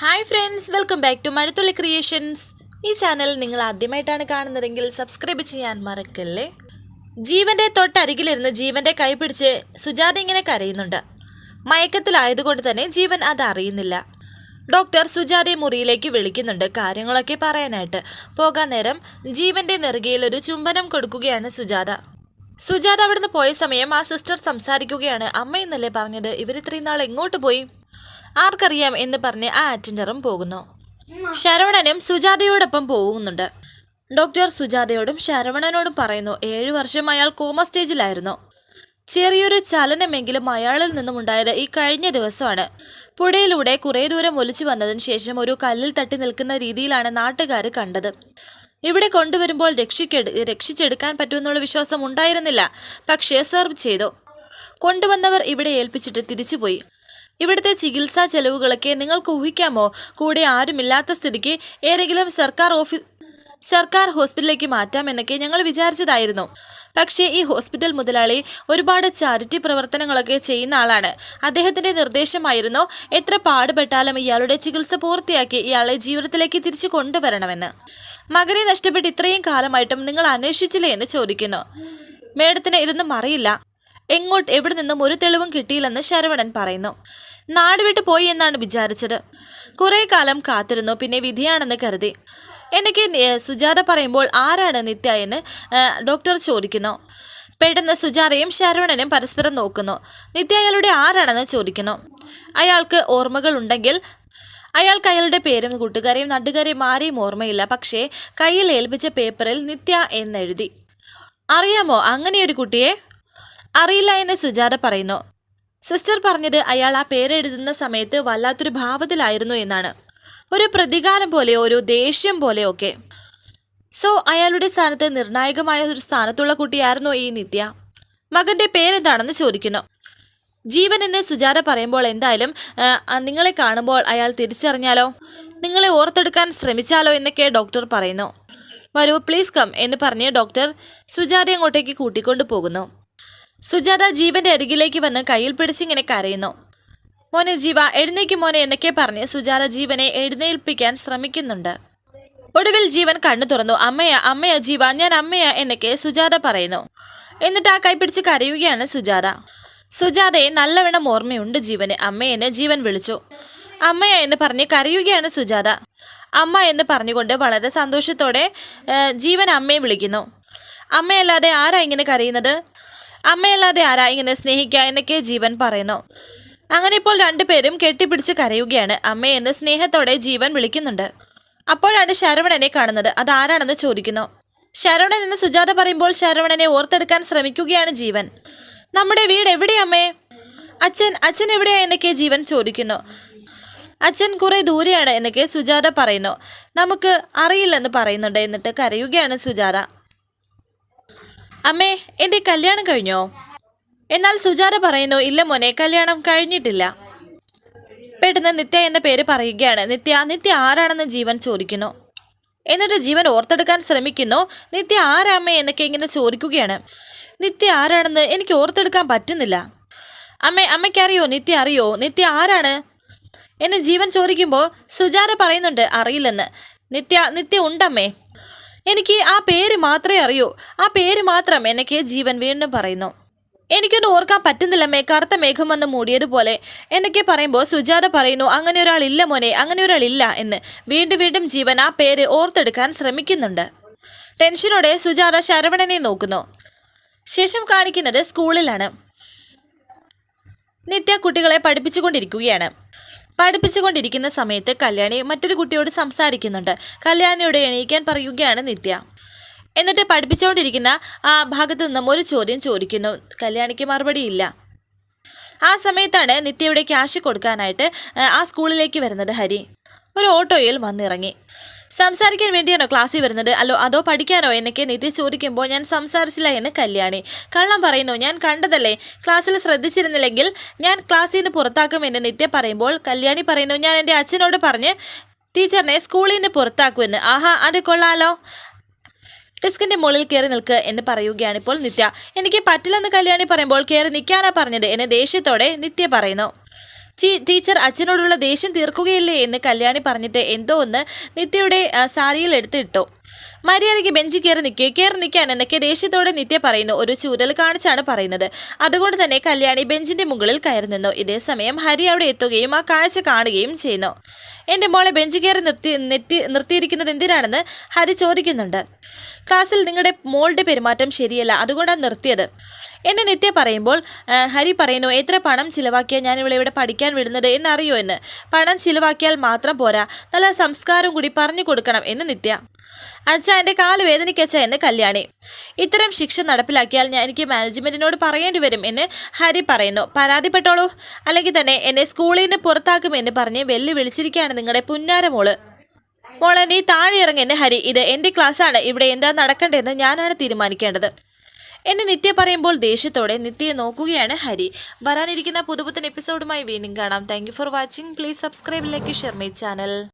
Hi friends welcome back to Mazhathulli creations ഈ channel നിങ്ങൾ ആദ്യമായിട്ടാണ് കാണുന്നതെങ്കിൽ സബ്സ്ക്രൈബ് ചെയ്യാൻ മറക്കല്ലേ? ജീവന്റെ തൊട്ടരികിലിരുന്ന് ജീവന്റെ കൈ പിടിച്ച് സുജാത ഇങ്ങനെ കരയുന്നുണ്ട്. മയക്കത്തിലായതുകൊണ്ട് തന്നെ ജീവൻ അത് അറിയുന്നില്ല. ഡോക്ടർ സുജാതയെ മുറിയിലേക്ക് വിളിക്കുന്നുണ്ട്. കാര്യങ്ങളൊക്കെ പറയാനായിട്ട്. പോകാൻ നേരം ജീവന്റെ നെറുകയിൽ ഒരു ചുംബനം കൊടുക്കുകയാണ് സുജാത. സുജാത അവിടുന്ന് പോയ സമയം ആ സിസ്റ്റർ സംസാരിക്കുകയാണ്. അമ്മ എന്നല്ലേ പറഞ്ഞത്? ഇവരിത്രയും നാൾ എങ്ങോട്ട് പോയി? ആർക്കറിയാം എന്ന് പറഞ്ഞ് ആ അറ്റൻഡറും പോകുന്നു. ശരവണനും സുജാതയോടൊപ്പം പോകുന്നുണ്ട്. ഡോക്ടർ സുജാതയോടും ശരവണനോടും പറയുന്നു ഏഴു വർഷം അയാൾ കോമ സ്റ്റേജിലായിരുന്നു. ചെറിയൊരു ചലനമെങ്കിലും അയാളിൽ നിന്നും ഉണ്ടായത് ഈ കഴിഞ്ഞ ദിവസമാണ്. പുഴയിലൂടെ കുറേ ദൂരം ഒലിച്ചു വന്നതിന് ശേഷം ഒരു കല്ലിൽ തട്ടി നിൽക്കുന്ന രീതിയിലാണ് നാട്ടുകാർ കണ്ടത്. ഇവിടെ കൊണ്ടുവരുമ്പോൾ രക്ഷിക്കെടു രക്ഷിച്ചെടുക്കാൻ പറ്റുമെന്നുള്ള വിശ്വാസം ഉണ്ടായിരുന്നില്ല. പക്ഷേ സെർവ് ചെയ്തു. കൊണ്ടുവന്നവർ ഇവിടെ ഏൽപ്പിച്ചിട്ട് തിരിച്ചുപോയി. ഇവിടുത്തെ ചികിത്സാ ചെലവുകളൊക്കെ നിങ്ങൾക്ക് ഊഹിക്കാമോ? കൂടെ ആരുമില്ലാത്ത സ്ഥിതിക്ക് ഏതെങ്കിലും സർക്കാർ ഓഫീസ് സർക്കാർ ഹോസ്പിറ്റലിലേക്ക് മാറ്റാമെന്നൊക്കെ ഞങ്ങൾ വിചാരിച്ചതായിരുന്നു. പക്ഷേ ഈ ഹോസ്പിറ്റൽ മുതലാളി ഒരുപാട് ചാരിറ്റി പ്രവർത്തനങ്ങളൊക്കെ ചെയ്യുന്ന ആളാണ്. അദ്ദേഹത്തിന്റെ നിർദ്ദേശമായിരുന്നു എത്ര പാടുപെട്ടാലും ഇയാളുടെ ചികിത്സ പൂർത്തിയാക്കി ഇയാളെ ജീവിതത്തിലേക്ക് തിരിച്ചു കൊണ്ടുവരണമെന്ന്. മകനെ നഷ്ടപ്പെട്ട് ഇത്രയും കാലമായിട്ടും നിങ്ങൾ അന്വേഷിച്ചില്ലേ എന്ന് ചോദിക്കുന്നു. മേഡത്തിന് ഇതൊന്നും അറിയില്ല. എങ്ങോട്ട് എവിടെ നിന്നും ഒരു തെളിവും കിട്ടിയില്ലെന്ന് ശരവണൻ പറയുന്നു. നാട് വിട്ടു പോയി എന്നാണ് വിചാരിച്ചത്. കുറേ കാലം കാത്തിരുന്നു പിന്നെ വിധിയാണെന്ന് കരുതി. എനിക്ക് സുജാത പറയുമ്പോൾ ആരാണ് നിത്യ എന്ന് ഡോക്ടർ ചോദിക്കുന്നു. പെട്ടെന്ന് സുജാതയും ശരവണനും പരസ്പരം നോക്കുന്നു. നിത്യ അയാളുടെ ആരാണെന്ന് ചോദിക്കുന്നു. അയാൾക്ക് ഓർമ്മകൾ ഉണ്ടെങ്കിൽ അയാൾക്ക് അയാളുടെ പേരും കൂട്ടുകാരെയും നാട്ടുകാരെയും ആരെയും ഓർമ്മയില്ല. പക്ഷേ കയ്യിൽ ഏൽപ്പിച്ച പേപ്പറിൽ നിത്യ എന്നെഴുതി. അറിയാമോ അങ്ങനെയൊരു കുട്ടിയെ? അറിയില്ല എന്ന് സുജാത പറയുന്നു. സിസ്റ്റർ പറഞ്ഞത് അയാൾ ആ പേരെഴുതുന്ന സമയത്ത് വല്ലാത്തൊരു ഭാവത്തിലായിരുന്നു എന്നാണ്. ഒരു പ്രതികാരം പോലെ ഒരു ദേഷ്യം പോലെയോ ഒക്കെ. സോ അയാളുടെ സ്ഥാനത്ത് നിർണായകമായ ഒരു സ്ഥാനത്തുള്ള കുട്ടിയായിരുന്നു ഈ നിത്യ. മകന്റെ പേരെന്താണെന്ന് ചോദിക്കുന്നു. ജീവൻ എന്ന് സുജാത പറയുമ്പോൾ എന്തായാലും നിങ്ങളെ കാണുമ്പോൾ അയാൾ തിരിച്ചറിഞ്ഞാലോ? നിങ്ങളെ ഓർത്തെടുക്കാൻ ശ്രമിച്ചാലോ എന്നൊക്കെ ഡോക്ടർ പറയുന്നു. വരൂ പ്ലീസ് കം എന്ന് പറഞ്ഞ് ഡോക്ടർ സുജാത അങ്ങോട്ടേക്ക് കൂട്ടിക്കൊണ്ടു പോകുന്നു. സുജാത ജീവന്റെ അരികിലേക്ക് വന്ന് കയ്യിൽ പിടിച്ചിങ്ങനെ കരയുന്നു. മോനെ ജീവ എഴുന്നേക്ക് മോനെ എന്നൊക്കെ പറഞ്ഞ് സുജാത ജീവനെ എഴുന്നേൽപ്പിക്കാൻ ശ്രമിക്കുന്നുണ്ട്. ഒടുവിൽ ജീവൻ കണ്ണു തുറന്നു. അമ്മയാ അമ്മയാ ജീവ ഞാൻ അമ്മയാ എന്നൊക്കെ സുജാത പറയുന്നു. എന്നിട്ട് ആ കൈ പിടിച്ച് കരയുകയാണ് സുജാത. സുജാതയെ നല്ലവണ്ണം ഓർമ്മയുണ്ട് ജീവന്. അമ്മയെന്നെ ജീവൻ വിളിച്ചു. അമ്മയാ എന്ന് പറഞ്ഞ് കരയുകയാണ് സുജാത. അമ്മ എന്ന് പറഞ്ഞുകൊണ്ട് വളരെ സന്തോഷത്തോടെ ജീവൻ അമ്മയെ വിളിക്കുന്നു. അമ്മയല്ലാതെ ആരാ ഇങ്ങനെ കരയുന്നത്? അമ്മയല്ലാതെ ആരാ ഇങ്ങനെ സ്നേഹിക്കുക എന്നൊക്കെ ജീവൻ പറയുന്നു. അങ്ങനെ ഇപ്പോൾ രണ്ടുപേരും കെട്ടിപ്പിടിച്ച് കരയുകയാണ്. അമ്മയെന്ന് സ്നേഹത്തോടെ ജീവൻ വിളിക്കുന്നുണ്ട്. അപ്പോഴാണ് ശരവണനെ കാണുന്നത്. അതാരാണെന്ന് ചോദിക്കുന്നു. ശരവണൻ എന്ന് സുജാത പറയുമ്പോൾ ശരവണനെ ഓർത്തെടുക്കാൻ ശ്രമിക്കുകയാണ് ജീവൻ. നമ്മുടെ വീട് എവിടെയമ്മേ അച്ഛൻ അച്ഛൻ എവിടെയാ? എന്നൊക്കെ ജീവൻ ചോദിക്കുന്നു. അച്ഛൻ കുറെ ദൂരെയാണ് എന്നൊക്കെ സുജാത പറയുന്നു. നമുക്ക് അറിയില്ലെന്ന് പറയുന്നുണ്ട് എന്നിട്ട് കരയുകയാണ് സുജാത. അമ്മേ എന്റെ കല്യാണം കഴിഞ്ഞോ? എന്നാൽ സുജാത പറയുന്നു ഇല്ല മോനെ കല്യാണം കഴിഞ്ഞിട്ടില്ല. പെട്ടെന്ന് നിത്യ എന്ന പേര് പറയുകയാണ്. നിത്യ നിത്യ ആരാണെന്ന് ജീവൻ ചോദിക്കുന്നു. എന്നിട്ട് ജീവൻ ഓർത്തെടുക്കാൻ ശ്രമിക്കുന്നു. നിത്യ ആരാമ്മേ എന്നൊക്കെ ഇങ്ങനെ ചോദിക്കുകയാണ്. നിത്യ ആരാണെന്ന് എനിക്ക് ഓർത്തെടുക്കാൻ പറ്റുന്നില്ല. അമ്മേ അമ്മയ്ക്കറിയോ? നിത്യ അറിയോ? നിത്യ ആരാണ്? എന്നെ ജീവൻ ചോദിക്കുമ്പോൾ സുജാത പറയുന്നുണ്ട് അറിയില്ലെന്ന്. നിത്യ നിത്യ ഉണ്ടമ്മേ. എനിക്ക് ആ പേര് മാത്രമേ അറിയൂ. ആ പേര് മാത്രം എനിക്ക് ജീവൻ വീണ്ടും പറയുന്നു. എനിക്കൊന്നും ഓർക്കാൻ പറ്റുന്നില്ല. മേ കറുത്ത മേഘം വന്ന് മൂടിയതുപോലെ എന്നൊക്കെ പറയുമ്പോൾ സുജാത പറയുന്നു അങ്ങനെ ഒരാൾ ഇല്ല മോനെ അങ്ങനെ ഒരാൾ ഇല്ല എന്ന് വീണ്ടും വീണ്ടും ജീവൻ ആ പേര് ഓർത്തെടുക്കാൻ ശ്രമിക്കുന്നുണ്ട്. ടെൻഷനോടെ സുജാത ശരവണനെ നോക്കുന്നു. ശേഷം കാണിക്കുന്നത് സ്കൂളിലാണ്. നിത്യ കുട്ടികളെ പഠിപ്പിച്ചുകൊണ്ടിരിക്കുകയാണ്. പഠിപ്പിച്ചുകൊണ്ടിരിക്കുന്ന സമയത്ത് കല്യാണി മറ്റൊരു കുട്ടിയോട് സംസാരിക്കുന്നുണ്ട്. കല്യാണിയോട് എണീക്കാൻ പറയുകയാണ് നിത്യ. എന്നിട്ട് പഠിപ്പിച്ചുകൊണ്ടിരിക്കുന്ന ആ ഭാഗത്തു നിന്നും ഒരു ചോദ്യം ചോദിക്കുന്നു. കല്യാണിക്ക് മറുപടിയില്ല ആ സമയത്താണ് നിത്യയുടെ ക്യാഷ് കൊടുക്കാനായിട്ട് ആ, സ്കൂളിലേക്ക് വരുന്നത് ഹരി. ഒരു ഓട്ടോയിൽ വന്നിറങ്ങി. സംസാരിക്കാൻ വേണ്ടിയാണോ ക്ലാസ്സിൽ വരുന്നത്? അല്ലോ അതോ പഠിക്കാനോ? എന്നൊക്കെ നിധി ചോദിക്കുമ്പോൾ ഞാൻ സംസാരിച്ചില്ല എന്ന് കല്യാണി. കള്ളം പറയുന്നു ഞാൻ കണ്ടതല്ലേ? ക്ലാസ്സിൽ ശ്രദ്ധിച്ചിരുന്നില്ലെങ്കിൽ ഞാൻ ക്ലാസ്സിൽ നിന്ന് പുറത്താക്കും എന്ന് നിത്യ പറയുമ്പോൾ കല്യാണി പറയുന്നു ഞാൻ എന്റെ അച്ഛനോട് പറഞ്ഞ് ടീച്ചറിനെ സ്കൂളിൽ നിന്ന് പുറത്താക്കുമെന്ന് ആഹാ അത് കൊള്ളാലോ. ഡെസ്കിന്റെ മുകളിൽ കയറി നിൽക്കുക എന്ന് പറയുകയാണിപ്പോൾ നിത്യ. എനിക്ക് പറ്റില്ലെന്ന് കല്യാണി പറയുമ്പോൾ കയറി നിൽക്കാനാ പറഞ്ഞത് എന്നെ ദേഷ്യത്തോടെ നിത്യ പറയുന്നു. ടീച്ചർ അച്ഛനോടുള്ള ദേഷ്യം തീർക്കുകയില്ലേ എന്ന് കല്യാണി പറഞ്ഞിട്ട് എന്തോ ഒന്ന് നിത്യയുടെ സാരിയിൽ എടുത്തിട്ടു. മര്യാദയ്ക്ക് ബെഞ്ചിൽ കയറി നിൽക്കുക. കയറി നിൽക്കാൻ എന്നൊക്കെ ദേഷ്യത്തോടെ നിത്യ പറയുന്നു ഒരു ചൂരൽ കാണിച്ചാണ് പറയുന്നത്. അതുകൊണ്ട് തന്നെ കല്യാണി ബെഞ്ചിന്റെ മുകളിൽ കയറി നിന്നു. ഇതേ സമയം ഹരി അവിടെ എത്തുകയും ആ കാഴ്ച കാണുകയും ചെയ്യുന്നു. എന്റെ മോളെ ബെഞ്ച് കയറി നിർത്തി നിർത്തി നിർത്തിയിരിക്കുന്നത് എന്തിനാണെന്ന് ഹരി ചോദിക്കുന്നുണ്ട്. ക്ലാസ്സിൽ നിങ്ങളുടെ മോളുടെ പെരുമാറ്റം ശരിയല്ല. അതുകൊണ്ടാണ് നിർത്തിയത്. എന്നെ നിത്യ പറയുമ്പോൾ ഹരി പറയുന്നു എത്ര പണം ചിലവാക്കിയാൽ ഞാൻ ഇവിടെ ഇവിടെ പഠിക്കാൻ വിടുന്നത്? എന്നറിയോ എന്ന്. പണം ചിലവാക്കിയാൽ മാത്രം പോരാ. നല്ല സംസ്കാരം കൂടി പറഞ്ഞു കൊടുക്കണം. എന്ന് നിത്യ അച്ഛ എന്റെ കാൽ വേദനിക്കച്ച എന്ന് കല്യാണി. ഇത്തരം ശിക്ഷ നടപ്പിലാക്കിയാൽ ഞാൻ എനിക്ക് മാനേജ്മെന്റിനോട് പറയേണ്ടി വരും എന്ന് ഹരി പറയുന്നു. പരാതിപ്പെട്ടോളൂ. അല്ലെങ്കിൽ തന്നെ എന്നെ സ്കൂളിൽ നിന്ന് പുറത്താക്കുമെന്ന് പറഞ്ഞ് വെല്ലുവിളിച്ചിരിക്കുകയാണ് നിങ്ങളുടെ പുന്നാരമോൾ മോളെ. നീ താഴെ ഇറങ്ങുന്ന ഹരി. ഇത് എന്റെ ക്ലാസ്സാണ്. ഇവിടെ എന്താ നടക്കേണ്ടതെന്ന് ഞാനാണ് തീരുമാനിക്കേണ്ടത്. എന്നെ നിത്യ പറയുമ്പോൾ ദേഷ്യത്തോടെ നിത്യയെ നോക്കുകയാണ് ഹരി. വരാനിരിക്കുന്ന പുതുപുത്തൻ എപ്പിസോഡുമായി വീണ്ടും കാണാം. Thank for watching please subscribe like share channel